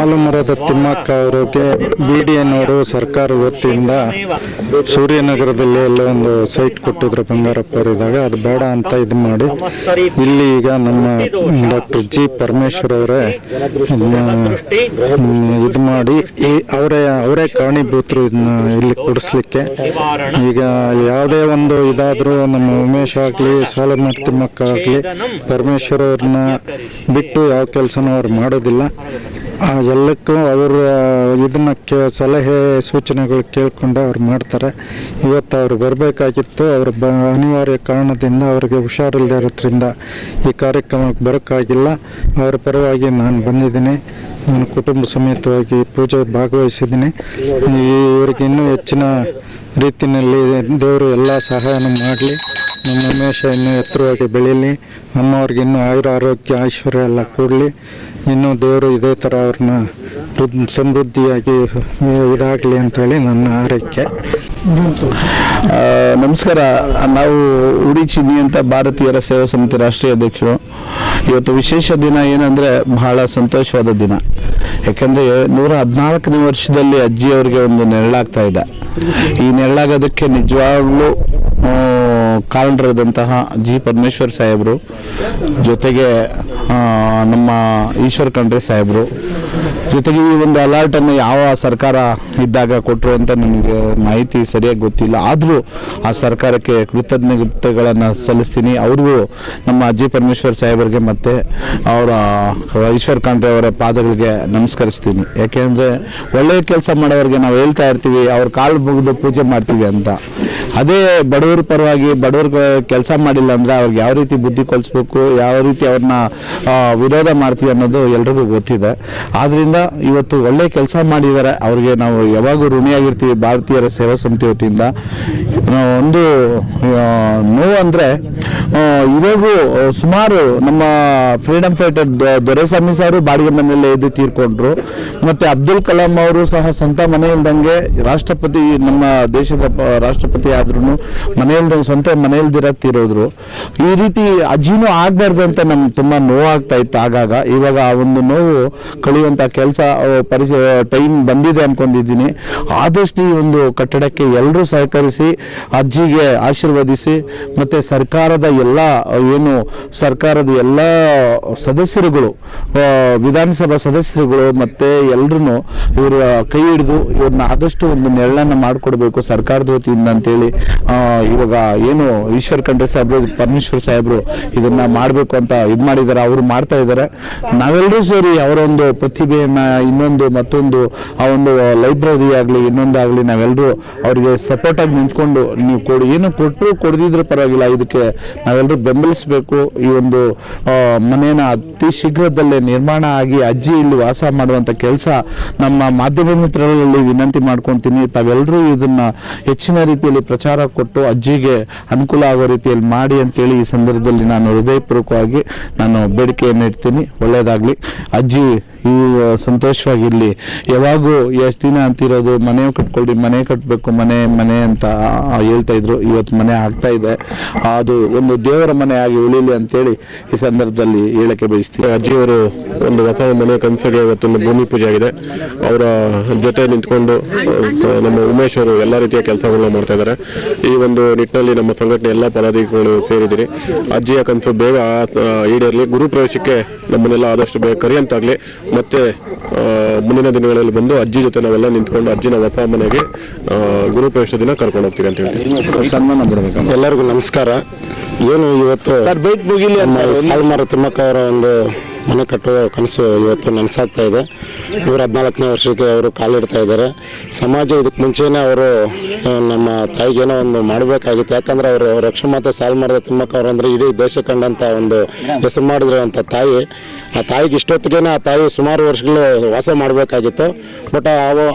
ಆಲಮರದ ತಿಮ್ಮಕ್ಕ ಅವರಿಗೆ B D ಎನ್ನವರು ಸರ್ಕಾರ ವತಿಯಿಂದ ಸೂರ್ಯನಗರದಲ್ಲಿ ಎಲ್ಲ ಒಂದು ಸೈಟ್ ಕೊಟ್ಟಿದ್ರು ಬಂಗಾರಪ್ಪ ಅವರಿದ್ದಾಗ. ಅದು ಬೇಡ ಅಂತ ಇದು ಮಾಡಿ. ಇಲ್ಲಿ ಈಗ ನಮ್ಮ ಡಾಕ್ಟರ್ ಜಿ ಪರಮೇಶ್ವರ್ ಅವರೇ ಇದು ಮಾಡಿ. ಈ ಅವರೇ ಅವರೇ ಕಾರಣೀಭೂತರು ಇದನ್ನ ಇಲ್ಲಿ ಕೊಡಿಸ್ಲಿಕ್ಕೆ. ಈಗ ಯಾವುದೇ ಒಂದು ಇದಾದರೂ ನಮ್ಮ ಉಮೇಶ್ ಆಗಲಿ ಸಾಲಮರ್ ತಿಮ್ಮಕ್ಕ ಆಗಲಿ, ಪರಮೇಶ್ವರ್ ಅವ್ರನ್ನ ಬಿಟ್ಟು ಯಾವ ಕೆಲಸನೂ ಅವ್ರು ಮಾಡೋದಿಲ್ಲ. ಎಲ್ಲಕ್ಕೂ ಅವರ ಇದನ್ನ ಕೇ, ಸಲಹೆ, ಸೂಚನೆಗಳು ಕೇಳಿಕೊಂಡು ಅವ್ರು ಮಾಡ್ತಾರೆ. ಇವತ್ತು ಅವ್ರು ಬರಬೇಕಾಗಿತ್ತು, ಅವ್ರ ಬ, ಅನಿವಾರ್ಯ ಕಾರಣದಿಂದ ಅವ್ರಿಗೆ ಹುಷಾರಿಲ್ಲದೆ ಇರೋದ್ರಿಂದ ಈ ಕಾರ್ಯಕ್ರಮಕ್ಕೆ ಬರೋಕ್ಕಾಗಿಲ್ಲ. ಅವರ ಪರವಾಗಿ ನಾನು ಬಂದಿದ್ದೀನಿ. ನನ್ನ ಕುಟುಂಬ ಸಮೇತವಾಗಿ ಪೂಜೆ ಭಾಗವಹಿಸಿದ್ದೀನಿ. ಇವರಿಗೆ ಇನ್ನೂ ಹೆಚ್ಚಿನ ರೀತಿಯಲ್ಲಿ ದೇವರು ಎಲ್ಲ ಸಹಾಯನ ಮಾಡಲಿ. ನಮ್ಮ ಉಮೇಶ ಇನ್ನೂ ಎತ್ತರವಾಗಿ ಬೆಳೀಲಿ. ನಮ್ಮವ್ರಿಗೆ ಇನ್ನೂ ಆಯುರ ಆರೋಗ್ಯ, ಐಶ್ವರ್ಯ ಎಲ್ಲ ಕೊಡಲಿ. ಇನ್ನೂ ದೇವರು ಇದೇ ಥರ ಅವ್ರನ್ನ ಸಮೃದ್ಧಿಯಾಗಿ ಇದಾಗಲಿ ಅಂತೇಳಿ ನನ್ನ ಆರೈಕೆ ನಮಸ್ಕಾರ. ನಾವು ಉಡಿ ಚಿನ್ನಿ ಅಂತ ಭಾರತೀಯರ ಸೇವಾ ಸಮಿತಿ ರಾಷ್ಟ್ರೀಯ ಅಧ್ಯಕ್ಷರು. ಇವತ್ತು ವಿಶೇಷ ದಿನ ಏನಂದ್ರೆ ಬಹಳ ಸಂತೋಷವಾದ ದಿನ. ಯಾಕಂದ್ರೆ ನೂರ ಹದಿನಾಲ್ಕನೇ ವರ್ಷದಲ್ಲಿ ಅಜ್ಜಿಯವರಿಗೆ ಒಂದು ನೆರಳಾಗ್ತಾ ಇದೆ. ಈ ನೆರಳಾಗೋದಕ್ಕೆ ನಿಜವಾಗ್ಲೂ ಕಾರಣರಾದಂತಹ ಜಿ ಪರಮೇಶ್ವರ್ ಸಾಹೇಬರು, ಜೊತೆಗೆ ನಮ್ಮ ಈಶ್ವರ್ ಖಂಡ್ರೆ ಸಾಹೇಬರು, ಜೊತೆಗೆ ಈ ಒಂದು ಅಲರ್ಟನ್ನು ಯಾವ ಸರ್ಕಾರ ಇದ್ದಾಗ ಕೊಟ್ಟರು ಅಂತ ನನಗೆ ಮಾಹಿತಿ ಸರಿಯಾಗಿ ಗೊತ್ತಿಲ್ಲ. ಆದರೂ ಆ ಸರ್ಕಾರಕ್ಕೆ ಕೃತಜ್ಞತೆಗಳನ್ನು ಸಲ್ಲಿಸ್ತೀನಿ. ಅವ್ರಿಗೂ ನಮ್ಮ ಜಿ ಪರಮೇಶ್ವರ್ ಸಾಹೇಬರಿಗೆ ಮತ್ತು ಅವರ ಈಶ್ವರ್ ಖಂಡ್ರೆ ಅವರ ಪಾದಗಳಿಗೆ ನಮಸ್ಕರಿಸ್ತೀನಿ. ಯಾಕೆಂದರೆ ಒಳ್ಳೆಯ ಕೆಲಸ ಮಾಡೋರಿಗೆ ನಾವು ಹೇಳ್ತಾ ಇರ್ತೀವಿ, ಅವ್ರ ಕಾಲು ಮುಗಿದು ಪೂಜೆ ಮಾಡ್ತೀವಿ ಅಂತ. ಅದೇ ಬಡವರ ಪರವಾಗಿ ಬಡವ್ರಿಗೆ ಕೆಲಸ ಮಾಡಿಲ್ಲ ಅಂದರೆ ಅವ್ರಿಗೆ ಯಾವ ರೀತಿ ಬುದ್ಧಿ ಕಲಿಸ್ಬೇಕು, ಯಾವ ರೀತಿ ಅವ್ರನ್ನ ವಿರೋಧ ಮಾಡ್ತೀವಿ ಅನ್ನೋದು ಎಲ್ರಿಗೂ ಗೊತ್ತಿದೆ. ಆದ್ರಿಂದ ಇವತ್ತು ಒಳ್ಳೆ ಕೆಲಸ ಮಾಡಿದ್ದಾರೆ ಅವ್ರಿಗೆ ನಾವು ಯಾವಾಗೂ ಋಣಿಯಾಗಿರ್ತೀವಿ, ಭಾರತೀಯರ ಸೇವಾ ಸಮಿತಿ ವತಿಯಿಂದ. ಒಂದು ನೋವು ಅಂದರೆ ಇವಾಗೂ ಸುಮಾರು ನಮ್ಮ ಫ್ರೀಡಮ್ ಫೈಟರ್ ದೊರೆಸ್ವಾಮಿ ಸಾರು ಬಾಡಿಗೆ ಮನೆಯಲ್ಲೇ ಎದ್ದು ತೀರ್ಕೊಂಡ್ರು. ಮತ್ತೆ ಅಬ್ದುಲ್ ಕಲಾಂ ಅವರು ಸಹ ಸ್ವಂತ ಮನೆ ಇಲ್ದಂಗೆ ರಾಷ್ಟ್ರಪತಿ, ನಮ್ಮ ದೇಶದ ರಾಷ್ಟ್ರಪತಿ ರಾಷ್ಟ್ರಪತಿ ಆದ್ರೂ ಮನೆ ಇಲ್ದಂಗೆ ಸ್ವಂತ ಮನೆ ಇಲ್ದಿರ ತೀರೋದ್ರು ಈ ರೀತಿ ಅಜ್ಜಿನೂ ಆಗ್ಬಾರ್ದು ಅಂತ ನಮ್ಗೆ ತುಂಬಾ ನೋವಾಗ್ತಾ ಇತ್ತು ಆಗಾಗ. ಇವಾಗ ಆ ಒಂದು ನೋವು ಕಳಿಯುವಂಥ ಕೆಲಸ ಪರಿಸ ಟೈಮ್ ಬಂದಿದೆ ಅನ್ಕೊಂಡಿದ್ದೀನಿ. ಆದಷ್ಟು ಈ ಒಂದು ಕಟ್ಟಡಕ್ಕೆ ಎಲ್ಲರೂ ಸಹಕರಿಸಿ, ಅಜ್ಜಿಗೆ ಆಶೀರ್ವದಿಸಿ, ಮತ್ತೆ ಸರ್ಕಾರದ ಎಲ್ಲ ಏನು ಸರ್ಕಾರದ ಎಲ್ಲ ಸದಸ್ಯರುಗಳು ವಿಧಾನಸಭಾ ಸದಸ್ಯರುಗಳು ಮತ್ತೆ ಎಲ್ಲರೂ ಇವರ ಕೈ ಹಿಡಿದು ಇವ್ರನ್ನ ಆದಷ್ಟು ಒಂದು ನೆರಳನ್ನ ಮಾಡಿಕೊಡ್ಬೇಕು ಸರ್ಕಾರದ ವತಿಯಿಂದ ಅಂತೇಳಿ ಇವಾಗ ಏನು ಈಶ್ವರ್ ಖಂಡ್ರೆ ಸಾಹೇಬ್ರು, ಪರಮೇಶ್ವರ್ ಸಾಹೇಬ್ರು ಇದನ್ನ ಮಾಡಬೇಕು ಅಂತ ಇದು ಮಾಡಿದ್ದಾರೆ ಅವರು ಮಾಡ್ತಾ ಇದ್ದಾರೆ ನಾವೆಲ್ಲರೂ ಸೇರಿ ಅವರೊಂದು ಪ್ರತಿಭೆಯನ್ನ, ಇನ್ನೊಂದು ಮತ್ತೊಂದು, ಆ ಒಂದು ಲೈಬ್ರರಿ ಆಗಲಿ ಇನ್ನೊಂದಾಗಲಿ ನಾವೆಲ್ಲರೂ ಅವರಿಗೆ ಸಪೋರ್ಟ್ ಆಗಿ ನಿಂತ್ಕೊಂಡು ನೀವು ಕೊಡಿ, ಏನು ಕೊಟ್ಟರು ಕೊಡದಿದ್ರು ಪರವಾಗಿಲ್ಲ, ಇದಕ್ಕೆ ನಾವೆಲ್ಲರೂ ಬೆಂಬಲಿಸಬೇಕು. ಈ ಒಂದು ಮನೇನ ಅತಿ ಶೀಘ್ರದಲ್ಲೇ ನಿರ್ಮಾಣ ಆಗಿ ಅಜ್ಜಿ ಇಲ್ಲಿ ವಾಸ ಮಾಡುವಂಥ ಕೆಲಸ ನಮ್ಮ ಮಾಧ್ಯಮ ಮಿತ್ರರಲ್ಲಿ ವಿನಂತಿ ಮಾಡ್ಕೊತೀನಿ. ತಾವೆಲ್ಲರೂ ಇದನ್ನ ಹೆಚ್ಚಿನ ರೀತಿಯಲ್ಲಿ ಪ್ರಚಾರ ಕೊಟ್ಟು ಅಜ್ಜಿಗೆ ಅನುಕೂಲ ಆಗೋ ರೀತಿಯಲ್ಲಿ ಮಾಡಿ ಅಂತೇಳಿ ಈ ಸಂದರ್ಭದಲ್ಲಿ ನಾನು ಹೃದಯಪೂರ್ವಕವಾಗಿ ನಾನು ಬೇಡಿಕೆಯನ್ನು ಇಡ್ತೀನಿ ಒಳ್ಳೆಯದಾಗಲಿ. ಅಜ್ಜಿ ಈ ಸಂತೋಷವಾಗಿರಲಿ. ಯಾವಾಗೂ ಎಷ್ಟು ದಿನ ಅಂತಿರೋದು, ಮನೆ ಕಟ್ಕೊಳ್ಳಿ ಮನೆ ಕಟ್ಟಬೇಕು ಮನೆ ಮನೆ ಅಂತ ಹೇಳ್ತಾ ಇದ್ರು. ಇವತ್ತು ಮನೆ ಆಗ್ತಾ ಇದೆ. ಅದು ಒಂದು ದೇವರ ಮನೆ ಆಗಿ ಉಳಿಲಿ ಅಂತೇಳಿ ಈ ಸಂದರ್ಭದಲ್ಲಿ ಹೇಳಕ್ಕೆ ಬಯಸ್ತೀವಿ ಅಜ್ಜಿಯವರು ಒಂದು ಹೊಸ ಮನೆ ಕನಸಿಗೆ ಇವತ್ತೊಂದು ಭೂಮಿ ಪೂಜೆ ಆಗಿದೆ. ಅವರ ಜೊತೆ ನಿಂತ್ಕೊಂಡು ನಮ್ಮ ಉಮೇಶ್ ಅವರು ಎಲ್ಲ ರೀತಿಯ ಕೆಲಸಗಳನ್ನ ಮಾಡ್ತಾ ಇದ್ದಾರೆ. ಈ ಒಂದು ನಿಟ್ಟಿನಲ್ಲಿ ನಮ್ಮ ಸಂಘಟನೆ ಎಲ್ಲ ಪದಾಧಿಕಾರಿಗಳು ಸೇರಿದಿರಿ ಅಜ್ಜಿಯ ಕನಸು ಬೇಗ ಈಡೇರಲಿ. ಗುರು ಪ್ರವೇಶಕ್ಕೆ ನಮ್ಮನ್ನೆಲ್ಲ ಆದಷ್ಟು ಬೇಗ ಕರೆಯಂತಾಗ್ಲಿ. ಮತ್ತೆ ಮುಂದಿನ ದಿನಗಳಲ್ಲಿ ಬಂದು ಅಜ್ಜಿ ಜೊತೆ ನಾವೆಲ್ಲ ನಿಂತ್ಕೊಂಡು ಅಜ್ಜಿನ ಹೊಸ ಮನೆಗೆ ಗುರುಪ್ರವೇಶ ಗುರು ಪ್ರವೇಶ ದಿನ ಕರ್ಕೊಂಡು ಹೋಗ್ತೀವಿ ಅಂತ ಹೇಳ್ತೀವಿ. ಸನ್ಮಾನ ಬಿಡಬೇಕು ಎಲ್ಲರಿಗೂ ನಮಸ್ಕಾರ. ಏನು ಇವತ್ತು ಸರ್ ಬೈಟ್ ಮುಗಿಲಿ ತಿಮ್ಮಕ್ಕ ಅವರ ಒಂದು ಮನೆ ಕಟ್ಟುವ ಕನಸು ಇವತ್ತು ನನಸಾಗ್ತಾ ಇದೆ. ಇವರು ಹದಿನಾಲ್ಕನೇ ವರ್ಷಕ್ಕೆ ಅವರು ಕಾಲಿಡ್ತಾ ಇದ್ದಾರೆ. ಸಮಾಜ ಇದಕ್ಕೆ ಮುಂಚೆನೇ ಅವರು ನಮ್ಮ ನಮ್ಮ ತಾಯಿಗೇನೋ ಒಂದು ಮಾಡಬೇಕಾಗಿತ್ತು. ಯಾಕಂದರೆ ಅವರು ರಕ್ಷಮಾತೆ ಸಾಲ್ಮಾರದ ತಿಮ್ಮಕ್ಕ ಅಂದರೆ ಇಡೀ ದೇಶ ಕಂಡಂಥ ಒಂದು ಹೆಸರು ಮಾಡಿದ್ರಂಥ ತಾಯಿ. ಆ ತಾಯಿಗೆ ಇಷ್ಟೊತ್ತಿಗೆ ಆ ತಾಯಿ ಸುಮಾರು ವರ್ಷಗಳು ವಾಸ ಮಾಡಬೇಕಾಗಿತ್ತು. ಬಟ್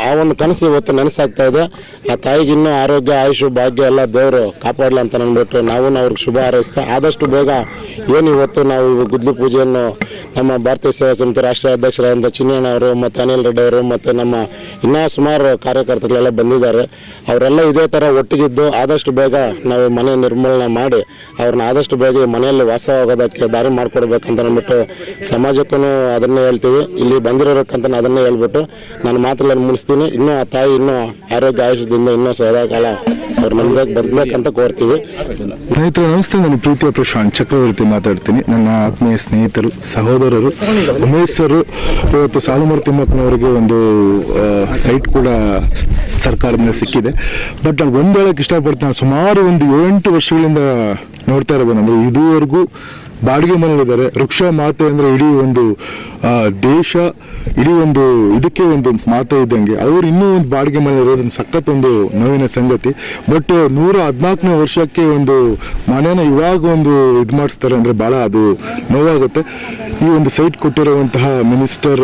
ಆ ಒಂದು ಕನಸು ಇವತ್ತು ನನಸಾಗ್ತಾ ಇದೆ. ಆ ತಾಯಿಗೆ ಇನ್ನೂ ಆರೋಗ್ಯ, ಆಯುಷು, ಭಾಗ್ಯ ಎಲ್ಲ ದೇವರು ಕಾಪಾಡಲಿ ಅಂತ ಅಂದ್ಬಿಟ್ಟು ನಾವು ಅವ್ರಿಗೆ ಶುಭ ಹಾರೈಸ್ತಾ, ಆದಷ್ಟು ಬೇಗ ಏನು ಇವತ್ತು ನಾವು ಗುದ್ಲಿ ಪೂಜೆಯನ್ನು ನಮ್ಮ ಭಾರತೀಯ ಸೇವಾ ಸಮಿತಿ ರಾಷ್ಟ್ರೀಯ ಅಧ್ಯಕ್ಷರಾದಂಥ ಚಿನ್ನಣ್ಣ ಅವರು ಮತ್ತು ಅನಿಲ್ ರೆಡ್ಡಿ ಅವರು ಮತ್ತು ನಮ್ಮ ಇನ್ನೂ ಸುಮಾರು ಕಾರ್ಯಕರ್ತರೆಲ್ಲ ಬಂದಿದ್ದಾರೆ. ಅವರೆಲ್ಲ ಇದೇ ಥರ ಒಟ್ಟಿಗಿದ್ದು ಆದಷ್ಟು ಬೇಗ ನಾವು ಮನೆ ನಿರ್ಮೂಲನೆ ಮಾಡಿ ಅವ್ರನ್ನ ಆದಷ್ಟು ಬೇಗ ಮನೆಯಲ್ಲಿ ವಾಸವಾಗೋದಕ್ಕೆ ದಾರಿ ಮಾಡಿಕೊಡ್ಬೇಕಂತ ಅಂದ್ಬಿಟ್ಟು ಸಮ ಸಮಾಜಕ್ಕೂ ಅದನ್ನೇ ಹೇಳ್ತೀವಿ. ಇಲ್ಲಿ ಬಂದಿರೋಕ್ಕಂತ ಅದನ್ನೇ ಹೇಳ್ಬಿಟ್ಟು ನಾನು ಮಾತುಗಳನ್ನು ಮುಗಿಸ್ತೀನಿ. ಇನ್ನೂ ಆ ತಾಯಿ ಇನ್ನೂ ಆರೋಗ್ಯ ಆಯುಷದಿಂದ ಇನ್ನೂ ಸದಾಕಾಲ ಅವ್ರು ನಮ್ದಾಗಿ ಕೋರ್ತೀವಿ. ರೈತರು, ನಮಸ್ತೆ. ನಾನು ಪ್ರೀತಿಯ ಪ್ರಶಾಂತ್ ಚಕ್ರವರ್ತಿ ಮಾತಾಡ್ತೀನಿ. ನನ್ನ ಆತ್ಮೀಯ ಸ್ನೇಹಿತರು, ಸಹೋದರರು, ಉಮೇಶ್ ಸರ್, ಇವತ್ತು ಸಾಲುಮೂರ್ತಿ ತಿಮ್ಮಕ್ಕನವರಿಗೆ ಒಂದು ಸೈಟ್ ಕೂಡ ಸರ್ಕಾರದಿಂದ ಸಿಕ್ಕಿದೆ. ಬಟ್ ನಾನು ಒಂದು ಹೇಳಕ್ಕೆ ಇಷ್ಟಪಡ್ತೀನಿ. ಸುಮಾರು ಒಂದು ಏಳೆಂಟು ವರ್ಷಗಳಿಂದ ನೋಡ್ತಾ ಇರೋದೇನೆಂದ್ರೆ ಇದುವರೆಗೂ ಬಾಡಿಗೆ ಮನೆಯಲ್ಲಿದ್ದಾರೆ. ವೃಕ್ಷ ಮಾತೆ ಅಂದರೆ ಇಡೀ ಒಂದು ದೇಶ ಇಡೀ ಒಂದು ಇದಕ್ಕೆ ಒಂದು ಮಾತೆ ಇದ್ದಂಗೆ ಅವರು ಇನ್ನೂ ಒಂದು ಬಾಡಿಗೆ ಮನೆ ಇರೋದೊಂದು ಸಖತ್ ಒಂದು ನೋವಿನ ಸಂಗತಿ. ಬಟ್ ನೂರ ಹದಿನಾಲ್ಕನೇ ವರ್ಷಕ್ಕೆ ಒಂದು ಮನೇನ ಇವಾಗ ಒಂದು ಇದು ಮಾಡಿಸ್ತಾರೆ ಅಂದರೆ ಭಾಳ ಅದು ನೋವಾಗುತ್ತೆ. ಈ ಒಂದು ಸೈಟ್ ಕೊಟ್ಟಿರುವಂತಹ ಮಿನಿಸ್ಟರ್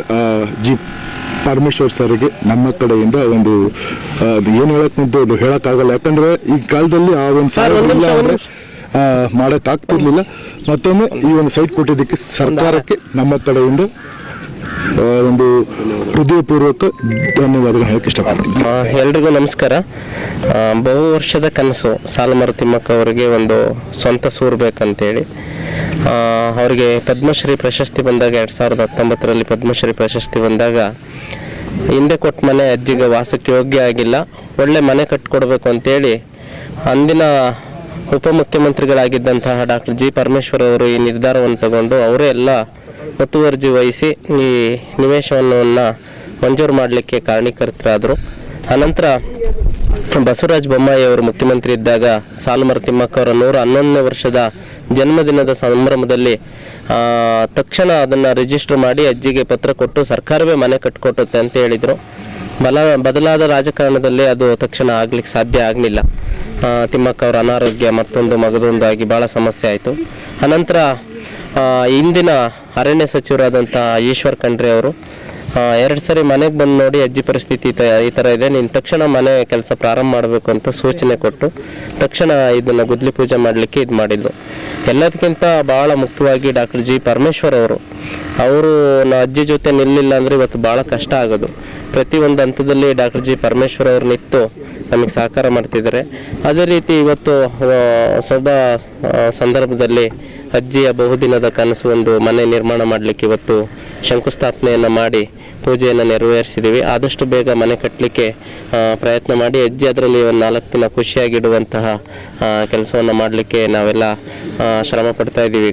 ಜಿ ಪರಮೇಶ್ವರ್ ಸರ್ಗೆ ನಮ್ಮ ಕಡೆಯಿಂದ ಒಂದು ಏನು ಹೇಳಕ್ ಅದು ಹೇಳಕ್ಕಾಗಲ್ಲ ಯಾಕಂದ್ರೆ ಈ ಕಾಲದಲ್ಲಿ ಆ ಒಂದು ಸಾಲ ಆ, ಮಾಡಕ್ ಆಗ್ತಿರ್ಲಿಲ್ಲ. ಮತ್ತೊಮ್ಮೆ ಈ ಒಂದು ಸೈಟ್ ಕೊಟ್ಟಿದ್ದಕ್ಕೆ ಸರ್ಕಾರಕ್ಕೆ ನಮ್ಮ ಕಡೆಯಿಂದ ಒಂದು ಹೃದಯಪೂರ್ವಕ ಧನ್ಯವಾದಗಳು ಹೇಳಕ್ಕೆ ಇಷ್ಟಪಡ್ತೀನಿ. ಎಲ್ರಿಗೂ ನಮಸ್ಕಾರ. ಬಹು ವರ್ಷದ ಕನಸು ಸಾಲುಮರ ತಿಮ್ಮಕ್ಕ ಅವರಿಗೆ ಒಂದು ಸ್ವಂತ ಸೂರು ಬೇಕಂತೇಳಿ. ಅವರಿಗೆ ಪದ್ಮಶ್ರೀ ಪ್ರಶಸ್ತಿ ಬಂದಾಗ ಎರಡು ಸಾವಿರದ ಹತ್ತೊಂಬತ್ತರಲ್ಲಿ ಪದ್ಮಶ್ರೀ ಪ್ರಶಸ್ತಿ ಬಂದಾಗ ಹಿಂದೆ ಕೊಟ್ಟ ಮನೆ ಅಜ್ಜಿಗೆ ವಾಸಕ್ಕೆ ಯೋಗ್ಯ ಆಗಿಲ್ಲ. ಒಳ್ಳೆ ಮನೆ ಕಟ್ಕೊಡ್ಬೇಕು ಅಂತೇಳಿ ಅಂದಿನ ಉಪಮುಖ್ಯಮಂತ್ರಿಗಳಾಗಿದ್ದಂತಹ ಡಾಕ್ಟರ್ ಜಿ ಪರಮೇಶ್ವರ್ ಅವರು ಈ ನಿರ್ಧಾರವನ್ನು ತಗೊಂಡು ಅವರೇ ಎಲ್ಲ ಒತ್ತುವರ್ಜಿ ವಹಿಸಿ ಈ ನಿವೇಶನವನ್ನು ಮಂಜೂರು ಮಾಡಲಿಕ್ಕೆ ಕಾರಣೀಕರ್ತರಾದರು ಅನಂತರ ಬಸವರಾಜ ಬೊಮ್ಮಾಯಿ ಅವರು ಮುಖ್ಯಮಂತ್ರಿ ಇದ್ದಾಗ ಸಾಲುಮರ ತಿಮ್ಮಕ್ಕ ಅವರ ನೂರ ಹನ್ನೊಂದನೇ ವರ್ಷದ ಜನ್ಮದಿನದ ಸಂಭ್ರಮದಲ್ಲಿ ತಕ್ಷಣ ಅದನ್ನು ರಿಜಿಸ್ಟರ್ ಮಾಡಿ ಅಜ್ಜಿಗೆ ಪತ್ರ ಕೊಟ್ಟು ಸರ್ಕಾರವೇ ಮನೆ ಕಟ್ಕೊಟ್ಟುತ್ತೆ ಅಂತ ಹೇಳಿದರು. ಬಲ, ಬದಲಾದ ರಾಜಕಾರಣದಲ್ಲಿ ಅದು ತಕ್ಷಣ ಆಗ್ಲಿಕ್ಕೆ ಸಾಧ್ಯ ಆಗಲಿಲ್ಲ. ತಿಮ್ಮಕ್ಕ ಅವರ ಅನಾರೋಗ್ಯ ಮತ್ತೊಂದು ಮಗದೊಂದಾಗಿ ಭಾಳ ಸಮಸ್ಯೆ ಆಯಿತು. ಅನಂತರ ಇಂದಿನ ಅರಣ್ಯ ಸಚಿವರಾದಂಥ ಈಶ್ವರ್ ಖಂಡ್ರೆ ಅವರು ಎರಡು ಸರಿ ಮನೆಗೆ ಬಂದು ನೋಡಿ ಅಜ್ಜಿ ಪರಿಸ್ಥಿತಿ ಈ ಥರ ಇದೆ. ನೀನು ತಕ್ಷಣ ಮನೆ ಕೆಲಸ ಪ್ರಾರಂಭ ಮಾಡಬೇಕು ಅಂತ ಸೂಚನೆ ಕೊಟ್ಟು ತಕ್ಷಣ ಇದನ್ನು ಗುದ್ಲಿ ಪೂಜೆ ಮಾಡಲಿಕ್ಕೆ ಇದು ಮಾಡಿದ್ದು ಎಲ್ಲದಕ್ಕಿಂತ ಭಾಳ ಮುಖ್ಯವಾಗಿ ಡಾಕ್ಟರ್ ಜಿ ಪರಮೇಶ್ವರ್ ಅವರು. ಅವರು ಅಜ್ಜಿ ಜೊತೆ ನಿಲ್ಲಿಲ್ಲ ಅಂದರೆ ಇವತ್ತು ಭಾಳ ಕಷ್ಟ ಆಗೋದು. ಪ್ರತಿಯೊಂದು ಹಂತದಲ್ಲಿ ಡಾಕ್ಟರ್ ಜಿ ಪರಮೇಶ್ವರ್ ಅವರು ನಿಂತು ನಮಗೆ ಸಹಕಾರ ಮಾಡ್ತಿದ್ದಾರೆ ಅದೇ ರೀತಿ ಇವತ್ತು ಸಭಾ ಸಂದರ್ಭದಲ್ಲಿ ಅಜ್ಜಿಯ ಬಹುದಿನದ ಕನಸು ಒಂದು ಮನೆ ನಿರ್ಮಾಣ ಮಾಡಲಿಕ್ಕೆ ಇವತ್ತು ಶಂಕುಸ್ಥಾಪನೆಯನ್ನು ಮಾಡಿ ಪೂಜೆಯನ್ನು ನೆರವೇರಿಸಿದ್ದೀವಿ ಆದಷ್ಟು ಬೇಗ ಮನೆ ಕಟ್ಟಲಿಕ್ಕೆ ಪ್ರಯತ್ನ ಮಾಡಿ. ಅಜ್ಜಿ ಅದರಲ್ಲಿ ಒಂದು ನಾಲ್ಕು ದಿನ ಖುಷಿಯಾಗಿಡುವಂತಹ ಕೆಲಸವನ್ನು ಮಾಡಲಿಕ್ಕೆ ನಾವೆಲ್ಲ ಶ್ರಮ ಪಡ್ತಾ ಇದ್ದೀವಿ